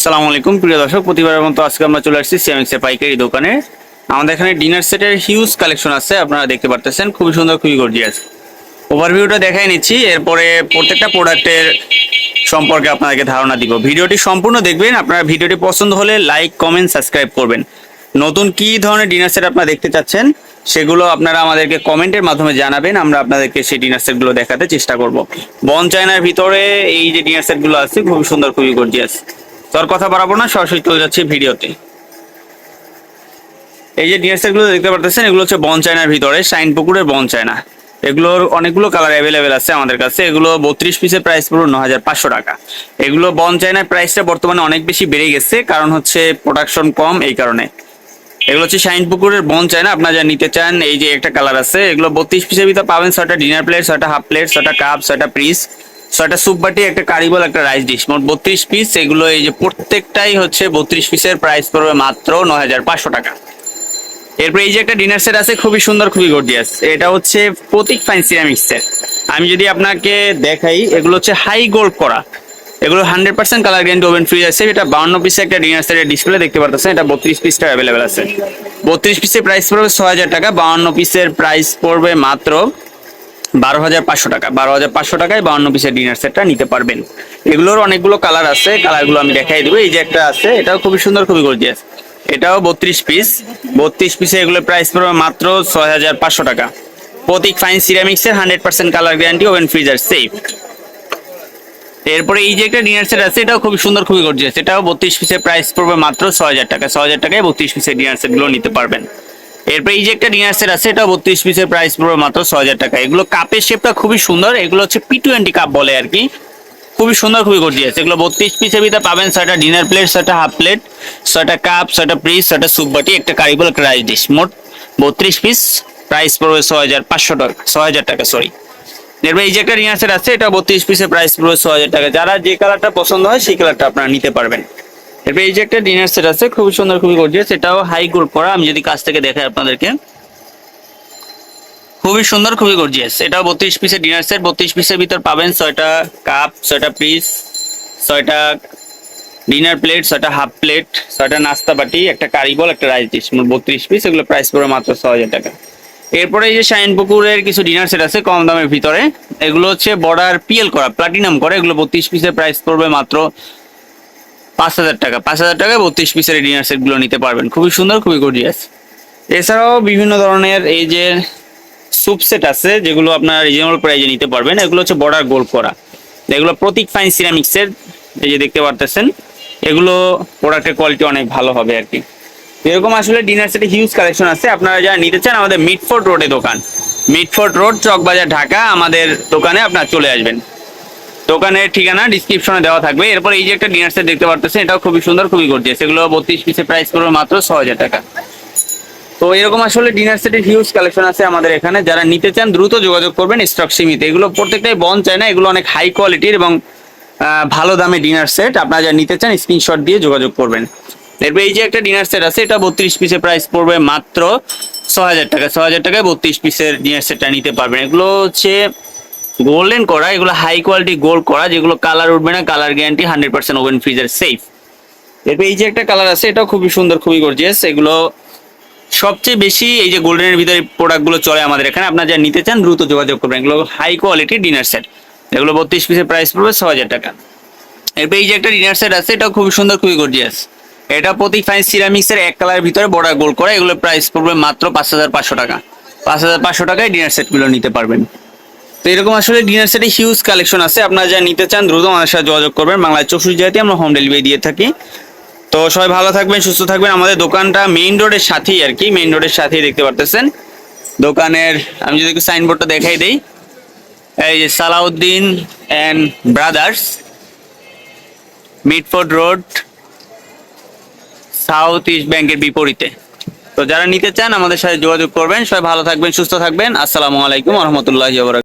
আসসালামু আলাইকুম, প্রিয় দর্শক, প্রতিবারের মতো আজকে আমরা চলে আসছি সিএমএক্স এর পাইকারি দোকানে। আমাদের এখানে ডিনার সেটের হিউজ কালেকশন আছে, আপনারা দেখতে পারতেছেন, খুবই সুন্দর, খুবই গর্জিয়াস ওভারভিউটা দেখাই নিচ্ছি, এরপরে প্রত্যেকটা প্রোডাক্টের সম্পর্কে আপনাদেরকে ধারণা দিব। ভিডিওটি সম্পূর্ণ দেখবেন, আপনারা ভিডিওটি পছন্দ হলে লাইক কমেন্ট সাবস্ক্রাইব করবেন। নতুন কি ধরনের ডিনার সেট আপনারা দেখতে চাচ্ছেন, সেগুলো আপনারা আমাদেরকে কমেন্টের মাধ্যমে জানাবেন, আমরা আপনাদেরকে সেই ডিনার সেটগুলো দেখাতে চেষ্টা করব। বন চায়নার ভিতরে এই যে ডিনার সেটগুলো আছে, খুবই সুন্দর, খুবই গর্জিয়াস তোর কথা বাড়াবো না, সরাসরি চলে যাচ্ছে ভিডিওতে। এই যে ডিনার সেটগুলো দেখতে পারতেছেন, এগুলো হচ্ছে বন চায়নার ভিতরে, শাইন পুকুরের বন চায়না। এগুলোর অনেকগুলো কালার অ্যাভেলেবেল আছে আমাদের কাছে। এগুলো বত্রিশ পিসের প্রাইস পুরো ন হাজার পাঁচশো টাকা। এগুলো বন চায়নার প্রাইসটা বর্তমানে অনেক বেশি বেড়ে গেছে, কারণ হচ্ছে প্রোডাকশন কম এই কারণে। এগুলো হচ্ছে শাইন পুকুরের বন চায়না, আপনারা যা নিতে চান, এই যে একটা কালার আছে, এগুলো বত্রিশ পিসের ভিতরে পাবেন, ছয়টা ডিনার প্লেট ছয়টা হাফ প্লেট ছয়টা কাপ ছয়টা পিস ছয়টা স্যুপ বাটি, একটা কারিবল একটা রাইস ডিশ মোট বত্রিশ পিস এগুলো এই যে প্রত্যেকটাই হচ্ছে বত্রিশ পিসের প্রাইস পড়বে মাত্র ন হাজার পাঁচশো টাকা। এরপর এই যে একটা ডিনার সেট আছে, খুবই সুন্দর, খুবই গর্জিয়াস এটা হচ্ছে প্রতীক ফাইন সিরামিক্স সেট আমি যদি আপনাকে দেখাই, এগুলো হচ্ছে হাই গোল্ড করা। এগুলো hundred percent colour guarantee oven free আছে। এটা বাউন্ন পিসে একটা ডিনার সেটের ডিসপ্লে দেখতে পারতেছেন। এটা বত্রিশ পিসটা অ্যাভেলেবেল আছে। বত্রিশ পিসের প্রাইস পড়বে ছ হাজার টাকা। বাউন্ন পিসের প্রাইস পড়বে মাত্র বারো হাজার পাঁচশো টাকা। বারো হাজার পাঁচশো টাকায় বাউন্ন পিসের ডিনার সেটটা নিতে পারবেন। এগুলোর অনেকগুলো কালার আছে কালারগুলো আমি দেখাই দেবো। এই যে একটা আছে, এটাও খুবই সুন্দর, খুবই গর্জিয়াস এটাও বত্রিশ পিস বত্রিশ পিসে এগুলোর প্রাইস পড়বে মাত্র ছয় হাজার পাঁচশো টাকা। Pratik fine সিরামিক্সের hundred percent colour guarantee oven freezer safe এরপরে এই যে একটা ডিনার সেট আছে, এটাও খুবই সুন্দর, খুবই গর্জিয়াস এটাও বত্রিশ পিসের প্রাইস পড়বে মাত্র ছয় হাজার টাকা। ছয় হাজার টাকায় বত্রিশ পিসের ডিনার সেটগুলো নিতে পারবেন। এরপরে এই যে একটা ডিনার সেট আছে এটা বত্রিশ পিসের প্রাইস পড়বে মাত্র ছয় হাজার টাকা। এগুলো কাপের শেপটা খুবই সুন্দর। এগুলো হচ্ছে পি টোয়েন্টি কাপ বলে আর কি। খুবই সুন্দর, খুবই গর্জিয়াস এগুলো বত্রিশ পিসের ভিতরে পাবেন ছয়টা ডিনার প্লেট ছয়টা হাফ প্লেট ছয়টা কাপ ছয়টা পিস ছয়টা স্যুপ বাটি, একটা কারিবল একটা রাইস ডিশ মোট বত্রিশ পিস প্রাইস পড়বে ছয় হাজার পাঁচশো টাকা, ছয় হাজার টাকা সরি এরপর এই যে একটা রিহার্সেল আছে এটা বত্রিশ পিসের প্রাইস পুরো ছ হাজার টাকা। যারা যে কালারটা পছন্দ হয়, সেই কালারটা আপনারা নিতে পারবেন। এরপর এই যে একটা ডিনার সেট আছে খুবই সুন্দর, খুবই গর্জিয়াস এটাও হাই গোল্ড করা আমি যদি কাছ থেকে দেখাই আপনাদেরকে। খুবই সুন্দর, খুবই গর্জিয়াস এটাও বত্রিশ পিসের ডিনার সেট বত্রিশ পিসের ভিতর পাবেন ছয়টা কাপ ছয়টা পিস ছয়টা ডিনার প্লেট ছয়টা হাফ প্লেট ছয়টা নাস্তা বাটি, একটা কারিবল একটা রাইস ডিশ মোট বত্রিশ পিস এগুলো প্রাইস পড়বে মাত্র ছ হাজার টাকা। এরপরে এই যে শাইন পুকুরের কিছু ডিনার সেট আছে কম দামের ভিতরে। এগুলো হচ্ছে বর্ডার পিএল করা প্লাটিনাম করে। এগুলো বত্রিশ পিসের প্রাইস পড়বে মাত্র পাঁচ হাজার টাকা। পাঁচ হাজার টাকায় বত্রিশ পিসের ডিনার সেটগুলো নিতে পারবেন। খুবই সুন্দর, খুবই গর্জিয়াস এছাড়াও বিভিন্ন ধরনের এই যে স্যুপ সেট আছে, যেগুলো আপনার রিজনেবল প্রাইজে নিতে পারবেন, এগুলো হচ্ছে বর্ডার গোল্ড করা। এগুলো প্রতীক ফাইন সিরামিক্সের এই যে দেখতে পারতেছেন। এগুলো প্রোডাক্টের কোয়ালিটি অনেক ভালো হবে আর কি। এরকম আসলে ডিনার সেটে হিউজ কালেকশন আছে। আপনারা যারা নিতে চান, আমাদের মিটফোর্ট রোডে দোকান। মিটফোর্ট রোড চকবাজার, ঢাকা, আমাদের দোকানে আপনারা চলে আসবেন। দোকানের ঠিকানা ডিসক্রিপশনে দেওয়া থাকবে। এরপর এই যে একটা ডিনার সেট দেখতে পারতেছেন, এটাও খুবই সুন্দর, খুবই গর্জিয়াস এগুলো বত্রিশ পিসের প্রাইস পড়বে মাত্র ছ হাজার টাকা। তো এরকম আসলে ডিনার সেটের হিউজ কালেকশন আছে আমাদের এখানে। যারা নিতে চান, দ্রুত যোগাযোগ করবেন স্টক সীমিত। এগুলো প্রত্যেকটাই বন চায় না, এগুলো অনেক হাই কোয়ালিটির এবং ভালো দামে ডিনার সেট আপনারা যারা নিতে চান স্ক্রিনশট দিয়ে যোগাযোগ করবেন। এরপর এই যে একটা ডিনার সেট আছে, এটা বত্রিশ পিসের প্রাইস পড়বে মাত্র ছ হাজার টাকা। ছ হাজার টাকায় বত্রিশ পিসের ডিনার সেটটা নিতে পারবেন। এগুলো হচ্ছে গোল্ডেন করা, এগুলো হাই কোয়ালিটি গোল্ড করা, যেগুলো কালার উঠবে না colour guarantee hundred percent oven freezer safe এরপর এই যে একটা কালার আছে, এটাও খুবই সুন্দর, খুবই গর্জিয়াস এগুলো সবচেয়ে বেশি এই যে গোল্ডেনের ভিতরে প্রোডাক্টগুলো চলে আমাদের এখানে। আপনারা যা নিতে চান, দ্রুত যোগাযোগ করবেন। এগুলো হাই কোয়ালিটি ডিনার সেট এগুলো বত্রিশ পিসের প্রাইস পড়বে ছ হাজার টাকা। এরপর এই যে একটা ডিনার সেট আছে, এটাও খুবই সুন্দর, খুবই গর্জিয়াস এটা প্রতীক ফাইন সিরামিক্সের এক কালারের ভিতরে বড় গোল করা এগুলো প্রাইস পড়বে মাত্র পাঁচ হাজার পাঁচশো টাকা। পাঁচ হাজার পাঁচশো টাকায় ডিনার সেটগুলো নিতে পারবেন। তো এরকম আসলে ডিনার সেটে হিউজ কালেকশন আছে। আপনারা যা নিতে চান, দ্রুত আমাদের সাথে যোগাযোগ করবেন। বাংলায় চৌষট্টি জায়গাতে আমরা হোম ডেলিভারি দিয়ে থাকি। তো সবাই ভালো থাকবেন, সুস্থ থাকবেন। আমাদের দোকানটা মেইন রোডের সাথেই আর কি মেইন রোডের সাথেই দেখতে পারতেছেন। দোকানের, আমি যদি একটু সাইনবোর্ডটা দেখাই দেই। এই যে Salauddin and brothers Mitford road south east ব্যাংকের বিপরীতে। তো যারা নিতে চান, আমাদের সাথে যোগাযোগ করবেন। সবাই ভালো থাকবেন, সুস্থ থাকবেন। আসসালামু আলাইকুম রহমতুল্লাহ